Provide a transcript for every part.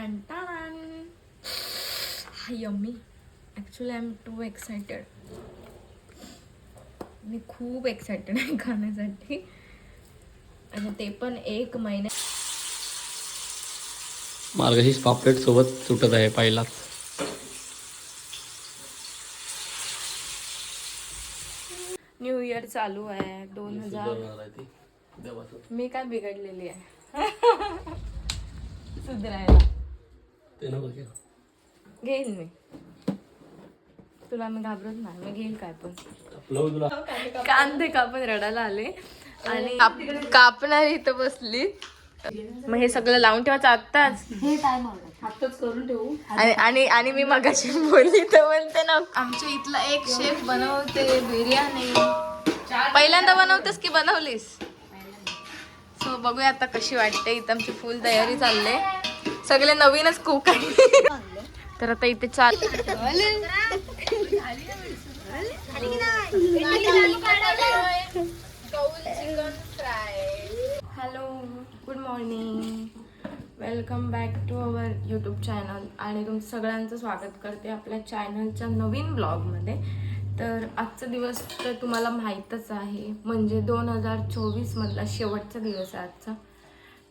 टंटान yummy actually I am too excited मी खूप excited आहे खाण्यासाठी. आणि ते पण एक महिन्या मार्गशीर्ष पापलेट सोबत सुटत आहे पहिलाच न्यू इयर चालू आहे. दोन हजार मी काय बिघडलेली आहे? सुधरायला. ते नको घे. घेईल मी. तुला मी घाबरत नाही मी घेईल काय पण. आपलं तुला कांदे कापून रडायला आले. आणि काप- कापणारी इथं बसली. मग हे सगळं लावून ठेवायचं आत्ताच. आणि आणि आणि मी मगाशी बोलली तर बोलते ना. आमच्या इथला एक शेफ बनवते बिर्याणी. पहिल्यांदा बनवतेस की बनवलीस? सो बघूया आता कशी वाटते. इथं आमची फुल तयारी चालले सगळे नवीनच कुक आहे. तर आता इथे चाल hello good morning welcome back to our YouTube channel आणि तुमचं सगळ्यांचं स्वागत करते आपल्या चॅनलच्या नवीन ब्लॉगमध्ये तर आजचा दिवस तर तुम्हाला माहीतच आहे. म्हणजे दोन हजार चोवीसमधला शेवटचा दिवस आहे आजचा.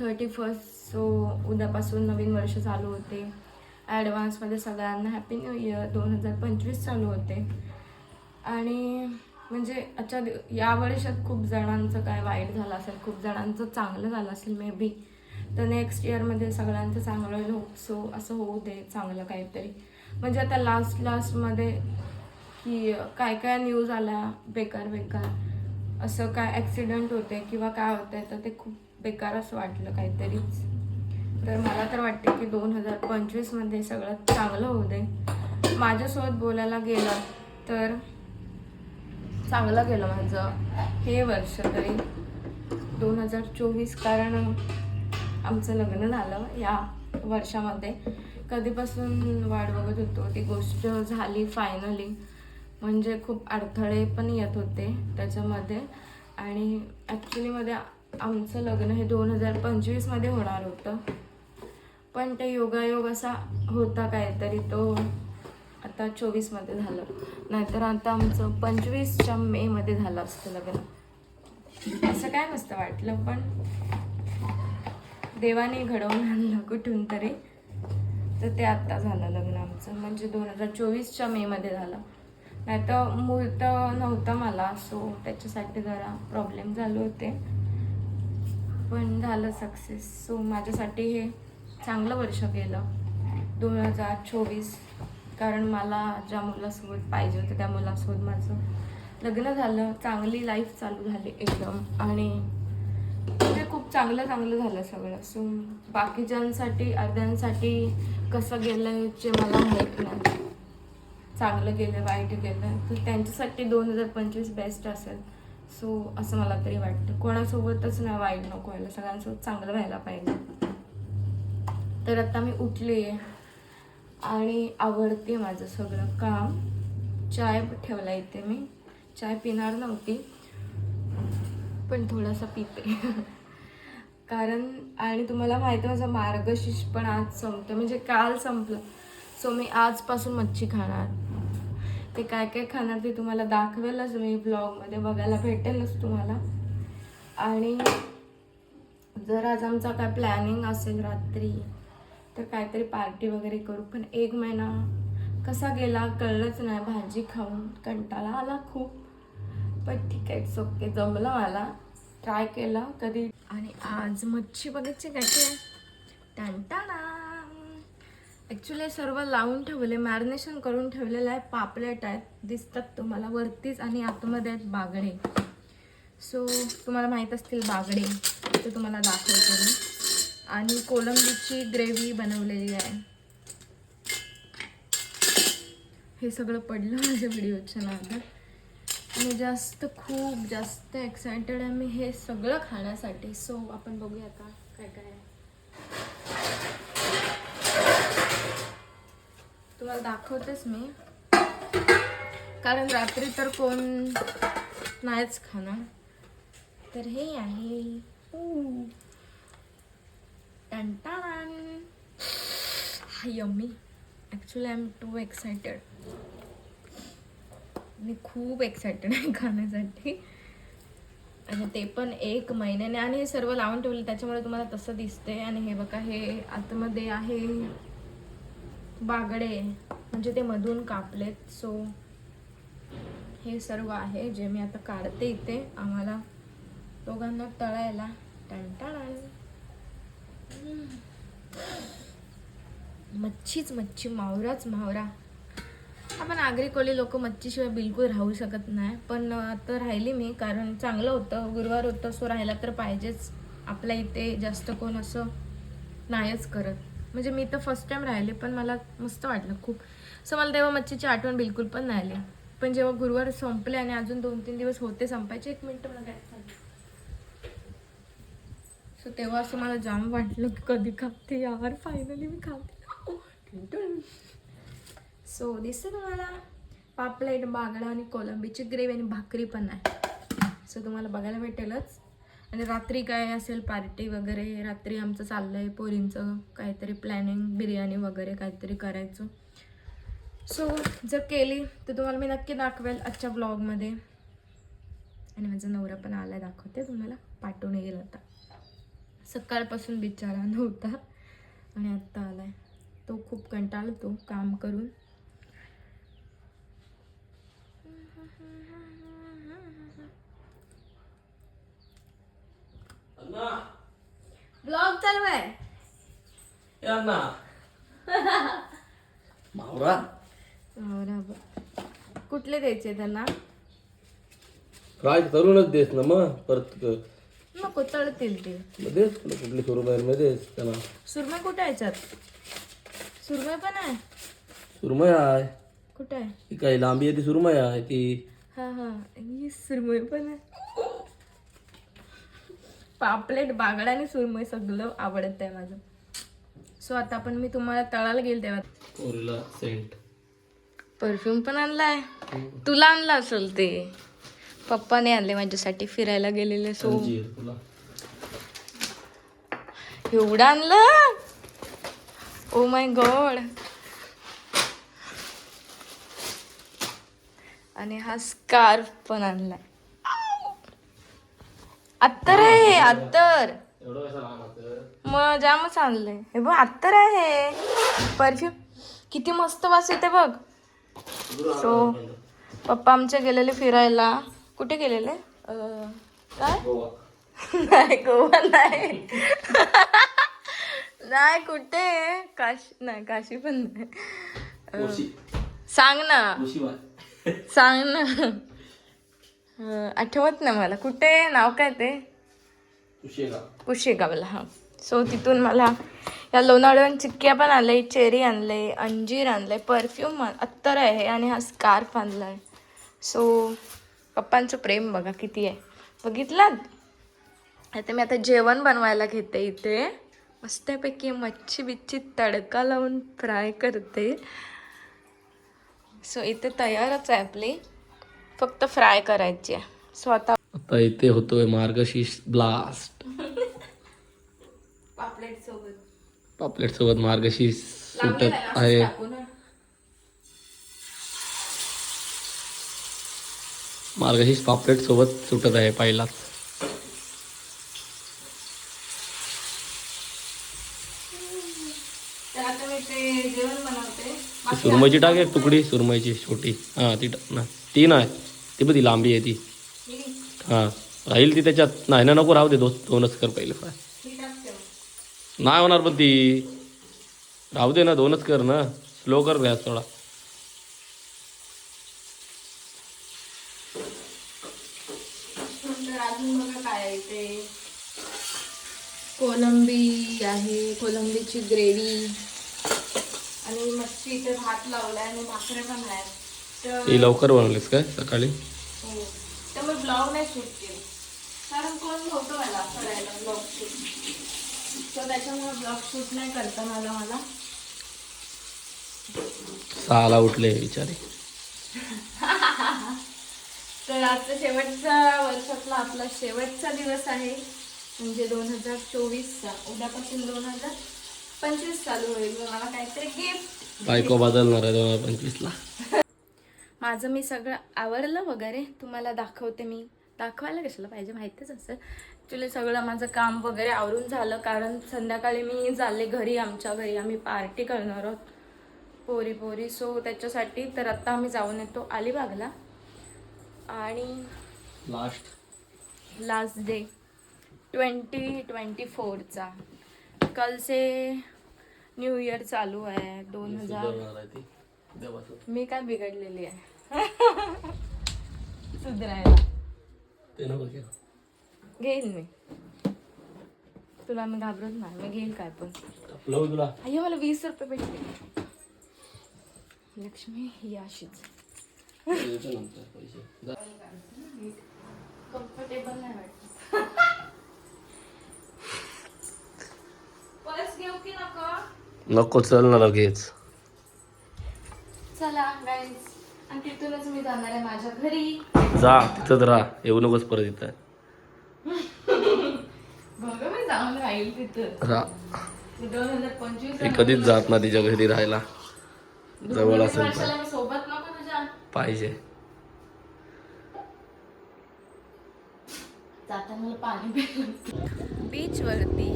थर्टी फर्स्ट सो उद्यापासून नवीन वर्ष चालू होते. ॲडव्हान्समध्ये सगळ्यांना हॅपी न्यू इयर दोन हजार पंचवीस चालू होते. आणि म्हणजे अच्छा या वर्षात खूप जणांचं काय वाईट झालं असेल खूप जणांचं चांगलं झालं असेल मे बी तर नेक्स्ट इयरमध्ये सगळ्यांचं चांगलं होप सो असं होऊ दे चांगलं काहीतरी. म्हणजे आता लास्ट लास्टमध्ये की काय काय न्यूज आल्या बेकार बेकार. असं काय ॲक्सिडेंट होते किंवा काय होतंय तर ते खूप बेकार असं वाटलं काहीतरीच. तर मला तर वाटते की दोन हजार पंचवीसमध्ये सगळं चांगलं होऊ दे. माझ्यासोबत बोलायला गेलं तर चांगलं गेलं माझं हे वर्ष तरी. दोन हजार चोवीस कारण आमचं लग्न झालं या वर्षामध्ये. कधीपासून वाट बघत होतो ती गोष्ट झाली फायनली म्हणजे खूप अडथळे पण येत होते त्याच्यामध्ये. आणि ॲक्च्युलीमध्ये आमचं लग्न हे दोन हजार पंचवीसमध्ये होणार होतं. पण ते योगायोग असा होता काहीतरी तो आता चोवीसमध्ये झालं. नाहीतर आता आमचं पंचवीसच्या मेमध्ये झालं असतं लग्न. असं काय नसतं वाटलं पण देवाने घडवून आणलं कुठून तरी. तर ते आत्ता झालं लग्न आमचं. म्हणजे दोन हजार चोवीसच्या मेमध्ये झालं. नाही तर मुहूर्त नव्हता मला सो त्याच्यासाठी जरा प्रॉब्लेम झाले होते. पण झालं सक्सेस सो माझ्यासाठी हे चांगलं वर्ष गेलं. दोन हजार चोवीस कारण मला ज्या मुलासोबत पाहिजे होतं त्या मुलासोबत माझं लग्न झालं. चांगली लाईफ चालू झाली एकदम. आणि ते खूप चांगलं चांगलं झालं सगळं. सो बाकीच्यांसाठी अर्ध्यांसाठी कसं गेलं जे मला माहीत नाही. चांगलं गेलं वाईट गेलं तर त्यांच्यासाठी दोन हजार पंचवीस बेस्ट असेल. सो असं मला तरी वाटतं. कोणासोबतच नाही वाईट नको व्हायला सगळ्यांसोबत चांगलं व्हायला पाहिजे. तर आता मी उठले आणि आवडते माझं सगळं काम. चाय ठेवला इथे मी. चाय पिणार नव्हती पण थोडासा पिते. कारण आणि तुम्हाला माहिती आहे माझा मार्गशीर्ष पण आज संपतो म्हणजे काल संपलं. सो मी आजपासून मच्छी खाणार. ते काय काय खाणार ते तुम्हाला दाखवेलच मी ब्लॉगमध्ये बघायला भेटेलच तुम्हाला. आणि जर आज आमचा काय प्लॅनिंग असेल रात्री तर काहीतरी पार्टी वगैरे करू. पण एक महिना कसा गेला कळलंच नाही भाजी खाऊन कंटाळा आला खूप. पण ठीक आहे ओके जमलं मला. ट्राय केलं कधी. आणि आज मच्छी बघायची कशी आहे? टंटाणा ॲक्च्युली सर्व लावून ठेवले मॅरिनेशन करून ठेवलेलं आहे. पापलेट आहेत दिसतात तुम्हाला. वरतीच आणि आतमध्ये आहेत बागडे. सो तुम्हाला माहीत असतील बागडे. ते तुम्हाला दाखवते मी. आणि कोलंबीची ग्रेव्ही बनवलेली आहे. हे सगळं पडलं माझ्या व्हिडिओच्या नादात मी जास्त खूप जास्त एक्सायटेड आहे. मी हे सगळं खाण्यासाठी. सो आपण बघूया आता काय काय आहे. तुम्हाला दाखवतेच मी. कारण रात्री तर कोण नाहीच खाणार. तर हे आहे. ऊ. Yummy. Actually I am too excited मी खूप एक्सायटेड आहे खाण्यासाठी. आणि ते पण एक महिन्याने. आणि हे सर्व लावून ठेवले. त्याच्यामुळे तुम्हाला तसं दिसते आणि हे बघा हे आतमध्ये आहे. बागडे म्हणजे ते मधून कापलेत. सो हे सर्व आहे जे मी आता काढते इथे. आम्हाला दोघांना तळायला. टणटण मच्छीच मच्छी मावराच मावरा. आपण आगरी कोळी लोक मच्छीशिवाय बिलकुल राहू शकत नाही. पण आता राहिली मी कारण चांगलं होतं. गुरुवार होतं सो राहायला तर पाहिजेच. आपल्या इथे जास्त कोण असं नाहीच करत. म्हणजे मी तर फर्स्ट टाईम राहिले पण मला मस्त वाटलं खूप. सो मला तेव्हा मच्छीची आठवण बिलकुल पण नाही आली. पण जेव्हा गुरुवार संपले आणि अजून दोन तीन दिवस होते संपायचे एक मिनटं मला काय सो तेव्हा असं मला जाम वाटलं की कधी खाते यार फायनली मी खाते. सो दिसतं तुम्हाला? पापलेट बागडा आणि कोलंबीची ग्रेव्ही आणि भाकरी पण आहे. सो तुम्हाला बघायला भेटेलच. आणि रात्री काय असेल पार्टी वगैरे रात्री आमचं चाललं आहे पोरींचं काहीतरी प्लॅनिंग बिर्याणी वगैरे काहीतरी करायचं. सो जर केली तर तुम्हाला मी नक्की दाखवेल आजच्या ब्लॉगमध्ये आणि माझा नवरा पण आला दाखवते तुम्हाला. पाठवून येईल आता. सकाळपासून बिचारा नव्हता. आणि आत्ता आला आहे तो खूप कंटाळतो काम करून. ब्लॉग चालू आहे या ना. मावरा. बघ. कुठले द्यायचे त्यांना? फ्राय करूनच देस ना मग परत नको तळतील ते. देस कुठली मध्ये देस त्याला. सुरमई कुठे आहे याच्यात? सुरमई पण आहे? सुरमय आहे. कुठे आहे? ती काही लांबी आहे ती सुरमय आहे ती. हा हा. ही सुरमई पण आहे. पापलेट बागडा आणि सुरमई सगळं आवडत आहे माझं. सो आता पण मी तुम्हाला तळायला गेल तेव्हा. सेंट परफ्यूम पण आणलाय. तुला आणला असेल ते. पप्पाने आणले माझ्यासाठी फिरायला गेलेले सो एवढं आणलं? ओ माय गॉड आणि हा स्कार्फ पण आणलाय. अत्तर आहे अत्तर. एवढं कसं लहान मग जामच आणलंय. हे बघ अत्तर आहे. परफ्यूम किती मस्त वास येते बघ. सो पप्पा आमचे गेलेले फिरायला. कुठे गेलेले? अं, काय? गोवा. नाही गोवा नाही. नाही कुठे? काशी नाही काशी पण नाही. कोशी सांग ना. कोशी सांग ना. आठवत नाही मला. कुठे नाव काय ते? कुशेगा कुशेगावला हां. सो तिथून मला या लोणावळ्याहून चिक्क्या पण आणले चेरी आणले अंजीर आणले परफ्यूम अत्तर आहे आणि हा स्कार्फ आणलाय. सो पप्पांचं प्रेम बघा किती आहे. बघितलात? आता मी आता जेवण बनवायला घेते इथे. मस्तपैकी मच्छी बिच्छी तडका लावून फ्राय करते. सो इथे तयारच आहे आपली. फक्त फ्राय करायची. आहे सो आता आता इथे होतोय मार्गशीर्ष ब्लास्ट. पापलेट सोबत पापलेट सोबत मार्गशीर्ष सुटत आहे. मार्गशीर्ष पापलेट सोबत सुटत आहे पहिलाच तर आता मी ते जेवण बनवते ती सुरमईची टाक एक तुकडी सुरमईची छोटी. हां ती टाक ना. ती नाही. ती पण ती लांबी आहे ती. हां राहील ती त्याच्यात. नाही ना नको राहू दे दोन दोनच कर पहिले फ्राय नाही होणार पण ती. राहू दे ना दोनच कर ना. स्लो कर गॅस थोडा. कोलंबी आहे कोलंबीची ग्रेव्ही. आणि मच्छी इथे भात लावलाय आणि भाकरे पण आहेत. तर लवकर बनवलीस काय सकाळी? हो. तर मी ब्लॉग नाही शूट केले. कारण कोण नव्हतं मला करायला ब्लॉग शूट. तर त्याच्यामुळे ब्लॉग शूट नाही करता मला मला. सहाला उठले बिचारे. तर आजचा शेवटचा वर्षातला आपला शेवटचा दिवस आहे. म्हणजे दोन हजार चोवीसचा. उद्यापासून दोन हजार पंचवीस चालू होईल मला काहीतरी गिफ्ट बायको बदलणार आहे दोन हजार पंचवीसला. माझं मी सगळं आवरलं वगैरे तुम्हाला दाखवते मी. दाखवायला कशाला पाहिजे माहितीच असेल. ॲक्च्युली सगळं माझं काम वगैरे आवरून झालं कारण संध्याकाळी मी चालले घरी आमच्या घरी आम्ही पार्टी करणार आहोत. पोरी पोरी सो त्याच्यासाठी तर आत्ता आम्ही जाऊन येतो अलिबागला. आणि last last day twenty twenty फोरचा कल से न्यू इयर चालू आहे दोन हजार. मी काय बिघडलेली आहे? सुधरायला. घेईन मी. तुला मी घाबरत नाही मी घेईल काय पण. अय्यो मला वीस रुपये भेटले. लक्ष्मी ही अशीच. कम्फर्टेबल नाही वाटत. घेऊ की नको? नको चल ना लगेच. चला गाईज आणि तिथूनच मी जाणार आहे माझ्या घरी. जा तिथंच राहा. येऊ नकोस परत इथं. बघ मी जाऊन राहील तिथं. राहा दोन हजार पंचवीस ती कधीच जात ना तिच्या घरी राहायला. जवळ असेल तर. वर्षाला मी सोबत नको तुझ्या. पाहिजे. जाताना मला पाणी बीच वरती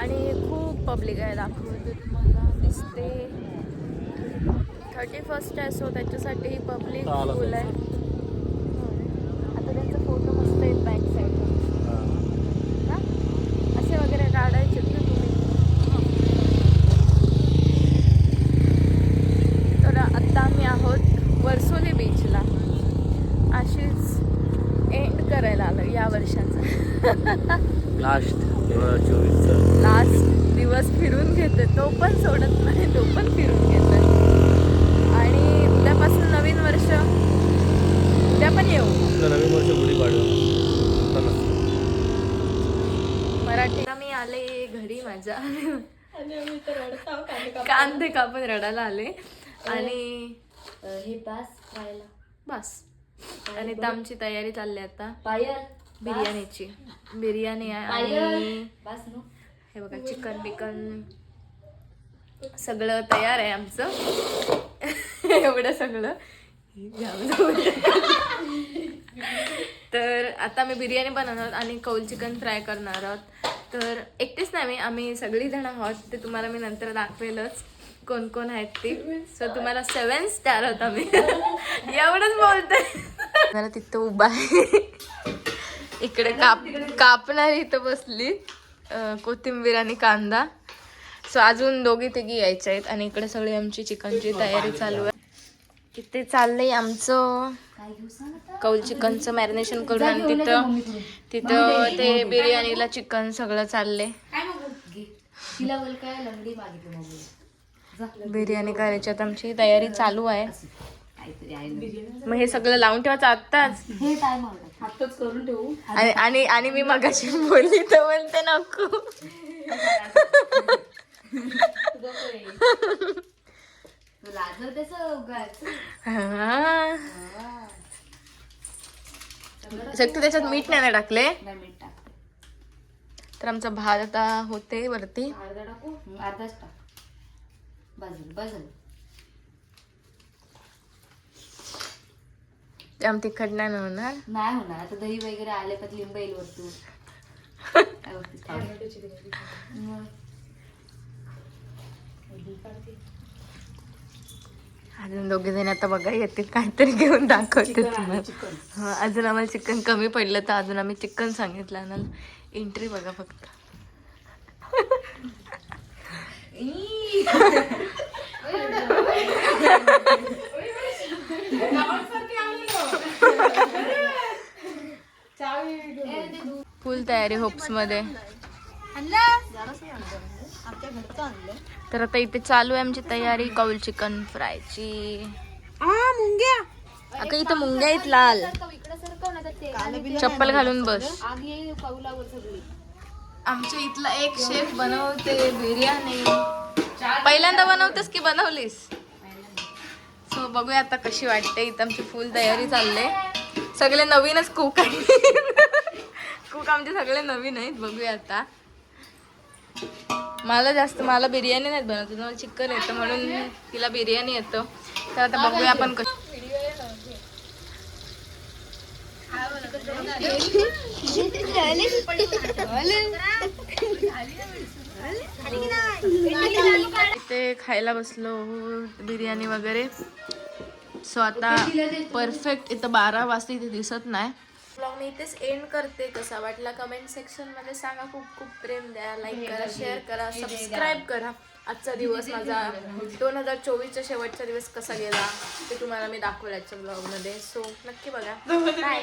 आणि खूप पब्लिक आहे दाखवते तुम्हाला. दिसते. थर्टी फर्स्ट आहे सो त्याच्यासाठी पब्लिक. फुल आहे. आता त्यांचा फोटो मस्त आहेत बॅक साईड ना असे वगैरे काढायचे ना तुम्ही तर आता आम्ही आहोत वर्सोली बीचला अशीच एंड करायला आलं या वर्षाचा लास्ट दोन हजार चोवीसचं लास्ट दिवस फिरून घेते तो पण सोडत नाही तो पण फिरून घेते आणि उद्यापासून नवीन वर्ष उद्या पण येऊ आपलं नवीन वर्ष गुढी पाडू आले घरी माझ्या कांदे कापून रडायला आले. आणि हे पास खायला. बस. आणि आता आमची तयारी चालली आता. पायल बिर्याणीची. बिर्याणी आहे आणि बस हे बघा चिकन बिकन. सगळं तयार आहे आमचं. एवढं सगळं. तर आता मी बिर्याणी बनवणार आहोत आणि कौल चिकन फ्राय करणार आहोत. तर एकटेच नाही आम्ही सगळीजण आहोत. ते तुम्हाला मी नंतर दाखवेलच कोण कोण आहेत ते. सो तुम्हाला सेवन स्टार होता आम्ही. एवढंच बोलते. मला तिथं उभा आहे. इकडे काप कापणारी इथं बसली. कोथिंबीर आणि कांदा. सो अजून दोघी तिघी यायच्या आहेत आणि इकडे सगळी आमची चिकनची तयारी चालू आहे. इथे चाललंय आमचं कौल चिकनचं मॅरिनेशन करून आणि तिथं तिथं ते बिर्याणीला चिकन सगळं चाललंय. काय मग? घे. तिला बोल काय लंगडी मागितली मग जा. बिर्याणी करायची आता आमची तयारी चालू आहे. मग हे सगळं लावून ठेवायचं आत्ताच. हे करून ठेवू. आणि आणि आणि मी मगाशी बोलली तर बोलते नको लाजर त्याचं उगाच हा. शक्ती त्याच्यात मीठ नाही ना टाकले? नाही मीठ टाक तर आमचा भात आता होते वरती. अर्धा टाकू? अर्धाच टाक. बाजूला बाजूला. ते आम तिखट नाही ना होणार. नाही होणार आता दही वगैरे आले तर लिंब येईल काय? मग. अजून दोघे जण आता बघा येतील काहीतरी घेऊन दाखवते तुम्हाला. हा अजून आम्हाला चिकन कमी पडलं तर अजून आम्ही चिकन सांगितलं आम्हाला एंट्री बघा फक्त. फुल तयारी होप्समध्ये तर आता इथे चालू आहे आमची तयारी कौल चिकन फ्रायची. अगं इथं मुंग्या आहेत लाल. चप्पल घालून बस. आमच्या इथला एक शेफ बनवते बिर्याणी. पहिल्यांदा बनवतेस की बनवलीस? सो बघूया आता कशी वाटते. इथं आमची फुल तयारी चालले सगळे नवीनच कुक आहेत. कुक आमचे सगळे नवीन आहेत. बघूया आता. मला जास्त मला बिर्याणी नाही बनवत. मला चिकन येतं म्हणून तिला बिर्याणी येतं. तर आता बघूया आपण कसं इथे खायला बसलो बिर्याणी वगैरे. सो आता परफेक्ट इथं बारा वाजता इथे दिसत नाही. ब्लॉग मी इथेच एंड करते. कसा वाटला कमेंट सेक्शनमध्ये सांगा. खूप खूप प्रेम द्या. लाईक करा शेअर करा. सबस्क्राईब करा. आजचा दिवस माझा दोन हजार चोवीसचा शेवटचा दिवस कसा गेला ते तुम्हाला मी दाखवला आजच्या ब्लॉगमध्ये. सो नक्की बघा. बाय